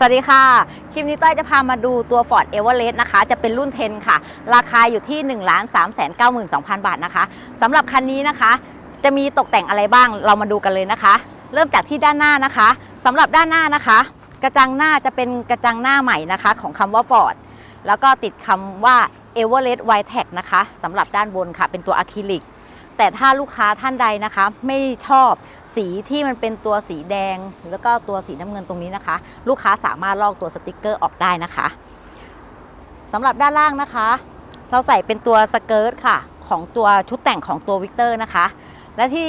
สวัสดีค่ะ คลิปนี้ต้อยจะพามาดูตัว Ford Everest นะคะ จะเป็นรุ่น 10 ค่ะ ราคาอยู่ที่ 1 3 9 2 0 0 0 บาทนะคะสำหรับคันนี้นะคะ จะมีตกแต่งอะไรบ้างเรามาดูกันเลยนะคะ เริ่มจากที่ด้านหน้านะคะสำหรับด้านหน้านะคะ กระจังหน้าจะเป็นกระจังหน้าใหม่นะคะ ของคำว่า Ford แล้วก็ติดคำว่า Everest w i t e Tag นะคะสำหรับด้านบนค่ะ เป็นตัวอะคริลิก แต่ถ้าลูกค้าท่านใดนะคะ ไม่ชอบสีที่มันเป็นตัวสีแดง แล้วก็ตัวสีน้ำเงินตรงนี้นะคะ ลูกค้าสามารถลอกตัวสติกเกอร์ออกได้นะคะสำหรับด้านล่างนะคะ เราใส่เป็นตัวสเกิร์ตค่ะ ของตัวชุดแต่งของตัววิกเตอร์นะคะ และที่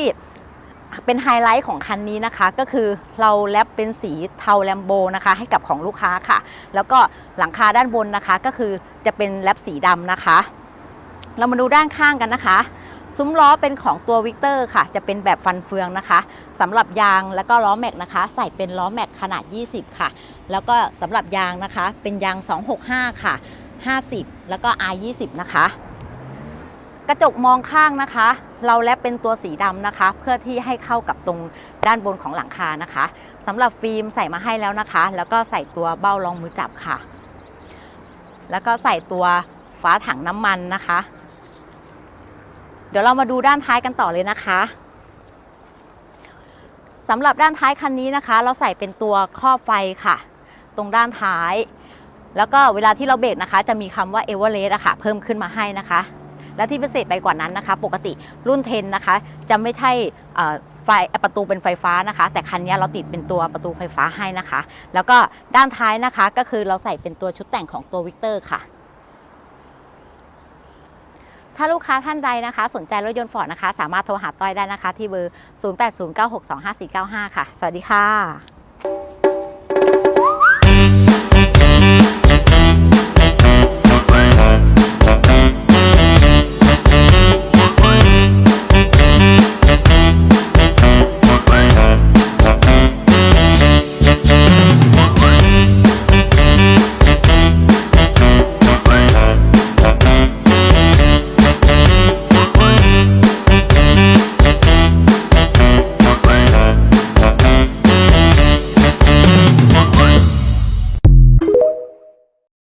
เป็นไฮไลท์ของคันนี้นะคะก็คือเราแรปเป็นสีเทาแลมโบนะคะ ให้กับของลูกค้าค่ะ แล้วก็หลังคาด้านบนนะคะ ก็คือจะเป็นแรปสีดำนะคะ เรามาดูด้านข้างกันนะคะ ซุ้มล้อเป็นของตัววิกเตอร์ค่ะ จะเป็นแบบฟันเฟืองนะคะสำหรับยางแล้วก็ล้อแม็กนะคะ ใส่เป็นล้อแม็กขนาด 20 ค่ะ แล้วก็สำหรับยางนะคะ เป็นยาง 265 ค่ะ 50 แล้วก็ R20 นะคะ กระจกมองข้างนะคะ เราแลปเป็นตัวสีดำนะคะ เพื่อที่ให้เข้ากับตรงด้านบนของหลังคานะคะสำหรับฟิล์มใส่มาให้แล้วนะคะ แล้วก็ใส่ตัวเบ้ารองมือจับค่ะ แล้วก็ใส่ตัวฝาถังน้ำมันนะคะ เดี๋ยวเรามาดูด้านท้ายกันต่อเลยนะคะสำหรับด้านท้ายคันนี้นะคะ เราใส่เป็นตัวครอบไฟค่ะ ตรงด้านท้าย แล้วก็เวลาที่เราเบรกนะคะ จะมีคำว่าเอเวอเรสต์อะค่ะ เพิ่มขึ้นมาให้นะคะ และที่พิเศษไปกว่านั้นนะคะ ปกติรุ่น10นนะคะ จะไม่ใช่ไฟประตูเป็นไฟฟ้านะคะ แต่คันนี้เราติดเป็นตัวประตูไฟฟ้าให้นะคะ แล้วก็ด้านท้ายนะคะก็คือเราใส่เป็นตัวชุดแต่งของตัววิกเตอร์ค่ะ ถ้าลูกค้าท่านใดนะคะ สนใจรถยนต์ฟอร์ดนะคะ สามารถโทรหาต้อยได้นะคะ ที่เบอร์ 0809625495 ค่ะ สวัสดีค่ะ